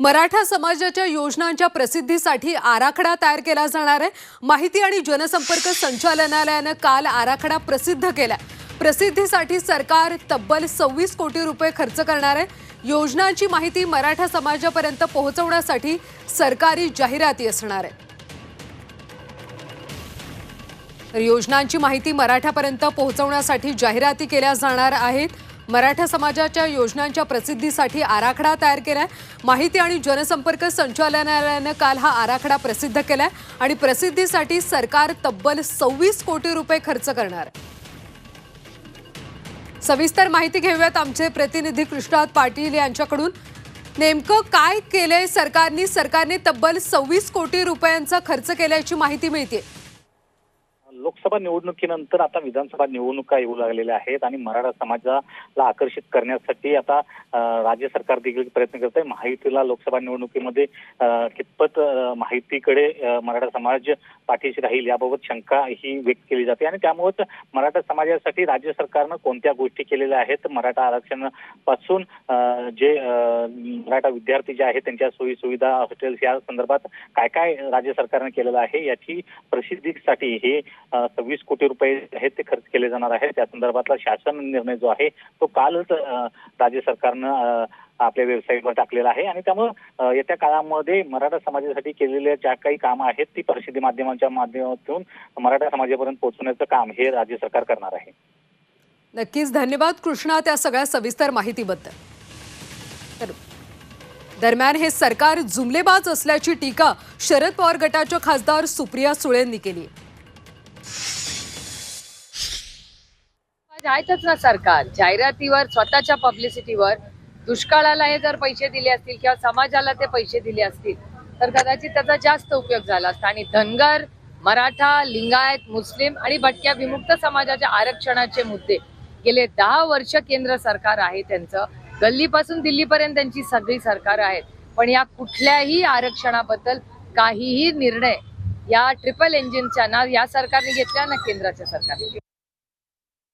मराठा समाजाच्या योजनांच्या प्रसिद्धीसाठी आराखडा तयार केला जाणार आहे. माहिती आणि जनसंपर्क संचालनालयानं काल आराखडा प्रसिद्ध केला प्रसिद्धीसाठी सरकार तब्बल सव्वीस कोटी रुपये खर्च करणार आहे. योजनांची माहिती मराठा समाजापर्यंत पोहोचवण्यासाठी सरकारी जाहिराती असणार आहे. तर योजनांची माहिती मराठापर्यंत पोहोचवण्यासाठी जाहिराती केल्या जाणार आहेत. मराठा समाजाच्या योजनांच्या प्रसिद्धीसाठी आराखडा तयार केलाय. माहिती आणि जनसंपर्क संचालनालयानं काल हा आराखडा प्रसिद्ध केलाय आणि प्रसिद्धीसाठी सरकार तब्बल सव्वीस कोटी रुपये खर्च करणार. आहे सविस्तर माहिती घेऊयात आमचे प्रतिनिधी कृष्णात पाटील यांच्याकडून. नेमकं काय केलंय सरकारने? सरकारने तब्बल सव्वीस कोटी रुपयांचा खर्च केल्याची माहिती मिळते लोकसभा निवडणुकीनंतर आता विधानसभा निवडणुका येऊ लागलेल्या आहेत आणि मराठा समाजाला आकर्षित करण्यासाठी आता राज्य सरकार देखील प्रयत्न करत आहे. माहितीला लोकसभा निवडणुकीमध्ये कितपत माहितीकडे मराठा समाज पाठीशी राहील याबाबत शंका ही व्यक्त केली जाते. आणि त्यामुळेच मराठा समाजासाठी राज्य सरकारनं कोणत्या गोष्टी केलेल्या आहेत मराठा आरक्षणापासून जे मराठा विद्यार्थी जे आहेत त्यांच्या सोयी सुविधा हॉस्टेल्स या संदर्भात काय काय राज्य सरकारने केलेलं आहे याची प्रसिद्धीसाठी हे सव्वीस कोटी रुपये आहेत ते खर्च केले जाणार आहेत. त्या संदर्भातला शासन निर्णय जो आहे तो कालच राज्य सरकारनं आपल्या वेबसाईटवर टाकलेला आहे. आणि त्यामुळं येत्या काळामध्ये मराठा समाजासाठी केलेल्या ज्या काही कामं आहेत ती प्रसिद्धी माध्यमांच्या माध्यमातून मराठा समाजापर्यंत पोहोचवण्याचं काम हे राज्य सरकार करणार आहे. नक्कीच. धन्यवाद कृष्णा त्या सगळ्या सविस्तर माहितीबद्दल. तर दरम्यान हे सरकार जुमलेबाज असल्याची टीका शरद पवार गटाच्या खासदार सुप्रिया सुळेंनी केली. आहेतच ना सरकार. जाहिरातीवर स्वतःच्या पब्लिसिटीवर दुष्काळाला हे जर पैसे दिले असतील किंवा समाजाला ते पैसे दिले असतील तर कदाचित त्याचा जास्त उपयोग झाला असता. आणि धनगर मराठा लिंगायत मुस्लिम आणि भटक्या विमुक्त समाजाच्या आरक्षणाचे मुद्दे. गेले दहा वर्ष केंद्र सरकार आहे त्यांचं. गल्लीपासून दिल्लीपर्यंत त्यांची सगळी सरकार आहेत. पण या कुठल्याही आरक्षणाबद्दल काहीही निर्णय या ट्रिपल इंजिनच्या ना या सरकारने घेतल्या ना केंद्राच्या सरकारने?